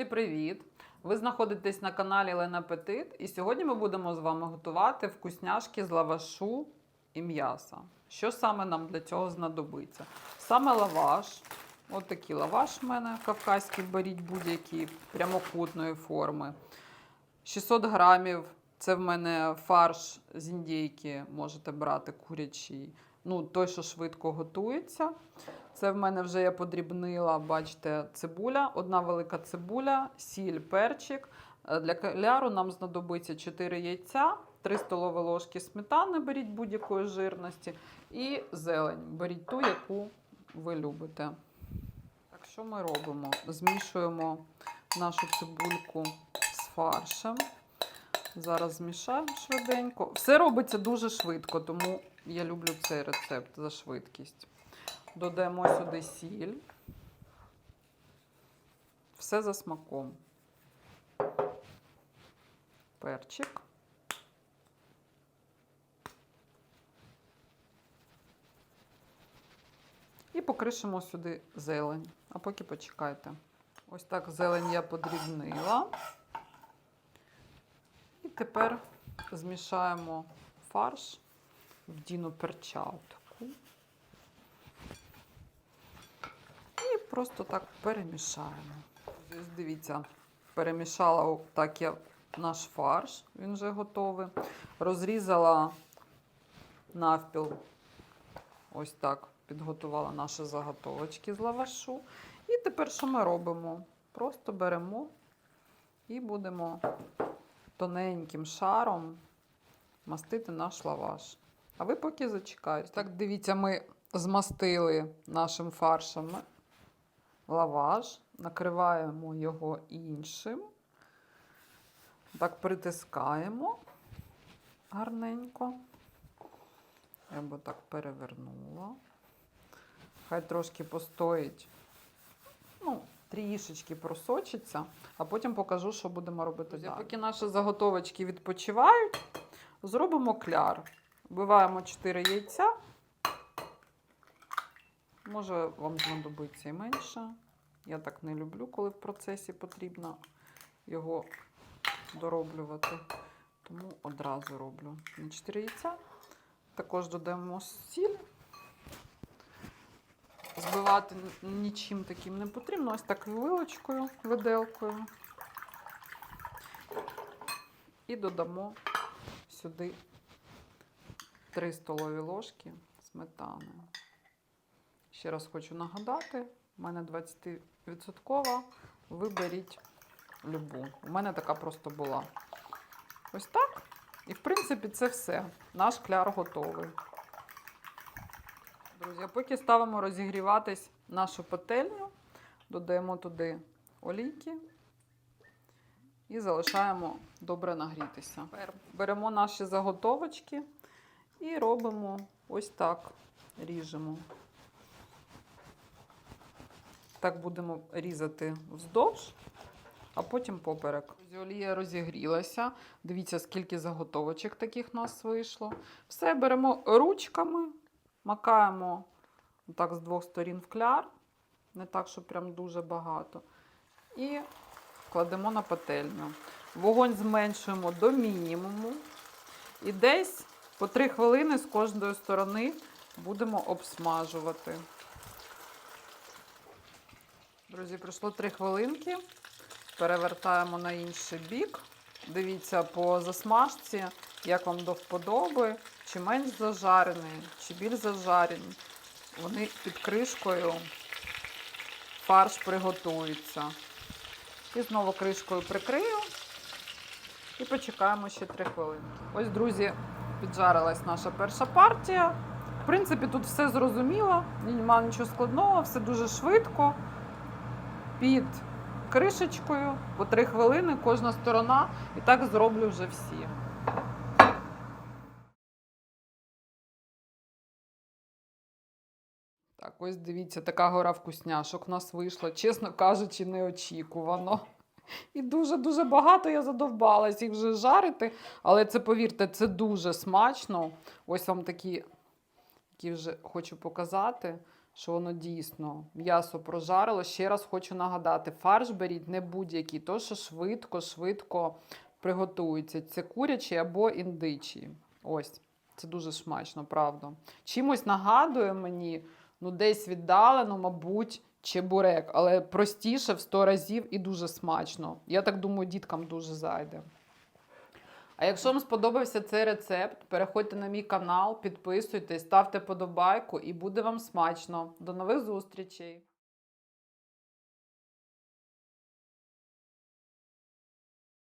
Друзі, привіт! Ви знаходитесь на каналі Лена Петит, і сьогодні ми будемо з вами готувати вкусняшки з лавашу і м'яса. Що саме нам для цього знадобиться? Саме лаваш. От такий лаваш в мене кавказький, беріть будь-який прямокутної форми. 600 грамів. Це в мене фарш з індійки, можете брати курячий. Ну, той, що швидко готується. Це в мене вже я подрібнила, бачите, цибуля, одна велика цибуля, сіль, перчик. Е, Для каляру нам знадобиться 4 яйця, 3 столові ложки сметани, беріть будь-якої жирності, і зелень. Беріть ту, яку ви любите. Так, що ми робимо? Змішуємо нашу цибульку з фаршем. Зараз змішаємо швиденько. Все робиться дуже швидко, тому я люблю цей рецепт за швидкість. Додаємо сюди сіль. Все за смаком. Перчик. І покришимо сюди зелень. А поки почекайте. Ось так зелень я подрібнила. І тепер змішаємо фарш в діну перчатку. І просто так перемішаємо. Дивіться, перемішала так я наш фарш, він вже готовий. Розрізала навпіл. Ось так підготувала наші заготовочки з лавашу. І тепер що ми робимо? Просто беремо і будемо тоненьким шаром мастити наш лаваш. А ви поки зачекайте. Так, дивіться, ми змастили нашим фаршем лаваш, накриваємо його іншим. Так, притискаємо гарненько. Я би так перевернула. Хай трошки постоїть. Ну, трішечки просочиться, а потім покажу, що будемо робити далі. Поки наші заготовочки відпочивають, зробимо кляр. Вбиваємо 4 яйця. Може, вам знадобиться і менше. Я так не люблю, коли в процесі потрібно його дороблювати. Тому одразу роблю на 4 яйця. Також додаємо сіль. Збивати нічим таким не потрібно. Ось так вилочкою, виделкою. І додамо сюди 3 столові ложки сметани. Ще раз хочу нагадати, у мене 20%, ви беріть любу. У мене така просто була. Ось так. І, в принципі, це все. Наш кляр готовий. Друзі, поки ставимо розігріватись нашу пательню, додаємо туди олійки і залишаємо добре нагрітися. Беремо наші заготовочки і робимо ось так. Ріжемо. Так будемо різати вздовж, а потім поперек. Олія розігрілася. Дивіться, скільки заготовочок таких нас вийшло. Все беремо ручками, макаємо так з двох сторін в кляр, не так, щоб прям дуже багато. І кладемо на пательню. Вогонь зменшуємо до мінімуму. І десь по 3 хвилини з кожної сторони будемо обсмажувати. Друзі, пройшло 3 хвилинки. Перевертаємо на інший бік. Дивіться по засмажці, як вам до вподоби, чи менш зажарений, чи більш зажарені. Вони під кришкою фарш приготується. І знову кришкою прикрию і почекаємо ще 3 хвилинки. Ось, друзі, піджарилась наша перша партія. В принципі, тут все зрозуміло, немає нічого складного, все дуже швидко. Під кришечкою по 3 хвилини кожна сторона. І так зроблю вже всі. Так, ось дивіться, така гора вкусняшок у нас вийшла, чесно кажучи, неочікувано. І дуже-дуже багато я задовбалась їх вже жарити. Але це, повірте, це дуже смачно. Ось вам такі, які вже хочу показати. Що воно дійсно м'ясо прожарило. Ще раз хочу нагадати: фарш беріть не будь-який, то що швидко, швидко приготується. Це курячий або індичий. Ось, це дуже смачно, правда. Чимось нагадує мені, ну десь віддалено, мабуть, чебурек, але простіше в 100 разів і дуже смачно. Я так думаю, діткам дуже зайде. А якщо вам сподобався цей рецепт, переходьте на мій канал, підписуйтесь, ставте подобайку і буде вам смачно. До нових зустрічей!